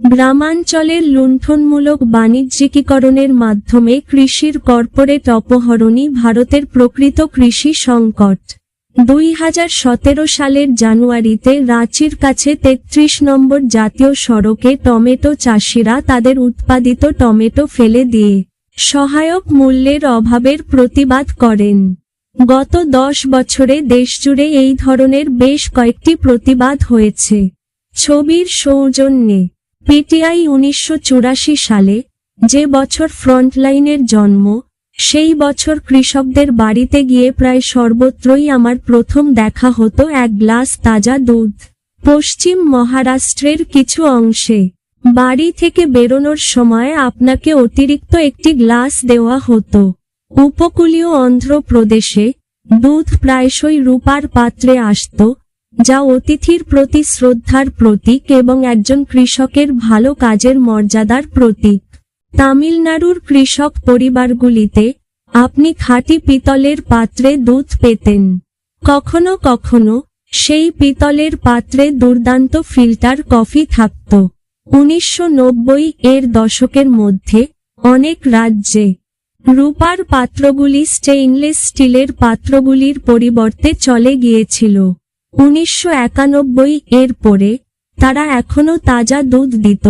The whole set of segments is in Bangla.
গ্রামাঞ্চলের লুণ্ঠনমূলক বাণিজ্যিকীকরণের মাধ্যমে কৃষির কর্পোরেট অপহরণই ভারতের প্রকৃত কৃষি সংকট। দুই হাজার সতেরো সালের জানুয়ারিতে রাঁচির কাছে তেত্রিশ নম্বর জাতীয় সড়কে টমেটো চাষিরা তাদের উৎপাদিত টমেটো ফেলে দিয়ে সহায়ক মূল্যের অভাবের প্রতিবাদ করেন। গত দশ বছরে দেশজুড়ে এই ধরনের বেশ কয়েকটি প্রতিবাদ হয়েছে। ছবির সৌজন্যে পিটিআই উনিশশো চুরাশি সালে যে বছর ফ্রন্টলাইনের জন্ম, সেই বছর কৃষকদের বাড়িতে গিয়ে প্রায় সর্বত্রই আমার প্রথম দেখা হতো এক গ্লাস তাজা দুধ। পশ্চিম মহারাষ্ট্রের কিছু অংশে বাড়ি থেকে বেরোনোর সময় আপনাকে অতিরিক্ত একটি গ্লাস দেওয়া হতো। উপকূলীয় অন্ধ্রপ্রদেশে দুধ প্রায়শই রূপার পাত্রে আসত যা অতিথির প্রতি শ্রদ্ধার প্রতীক এবং একজন কৃষকের ভালো কাজের মর্যাদার প্রতীক। তামিলনাড়ুর কৃষক পরিবারগুলিতে আপনি খাঁটি পিতলের পাত্রে দুধ পেতেন। কখনো কখনো সেই পিতলের পাত্রে দুর্দান্ত ফিল্টার কফি থাকত। উনিশশো নব্বই এর দশকের মধ্যে অনেক রাজ্যে রূপার পাত্রগুলি স্টেইনলেস স্টিলের পাত্রগুলির পরিবর্তে চলে গিয়েছিল। উনিশশো একানব্বই এর পরে তারা এখনও তাজা দুধ দিত,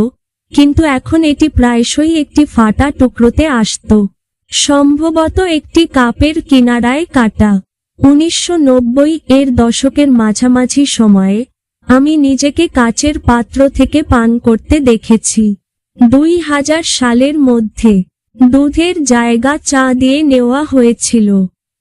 কিন্তু এখন এটি প্রায়শই একটি ফাটা টুকরোতে আসত। সম্ভবত একটি কাপের কিনারায় কাটা। উনিশশো নব্বই এর দশকের মাঝামাঝি সময়ে আমি নিজেকে কাচের পাত্র থেকে পান করতে দেখেছি। দুই হাজার সালের মধ্যে দুধের জায়গা চা দিয়ে নেওয়া হয়েছিল।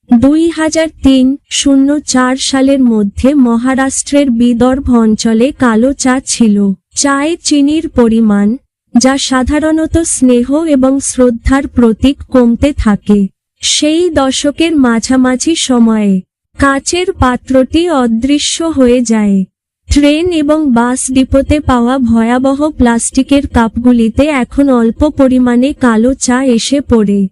দুই হাজার তিন, শূন্য চার সালের মধ্যে মহারাষ্ট্রের বিদর্ভ অঞ্চলে কালো চা ছিল। চায়ে চিনির পরিমাণ, যা সাধারণত স্নেহ এবং শ্রদ্ধার প্রতীক কমতে থাকে। সেই দশকের মাঝামাঝি সময়ে, কাচের পাত্রটি অদৃশ্য হয়ে যায়। ট্রেন এবং বাস ডিপোতে পাওয়া ভয়াবহ প্লাস্টিকের কাপগুলিতে এখন অল্প পরিমাণে কালো চা এসে পড়ে।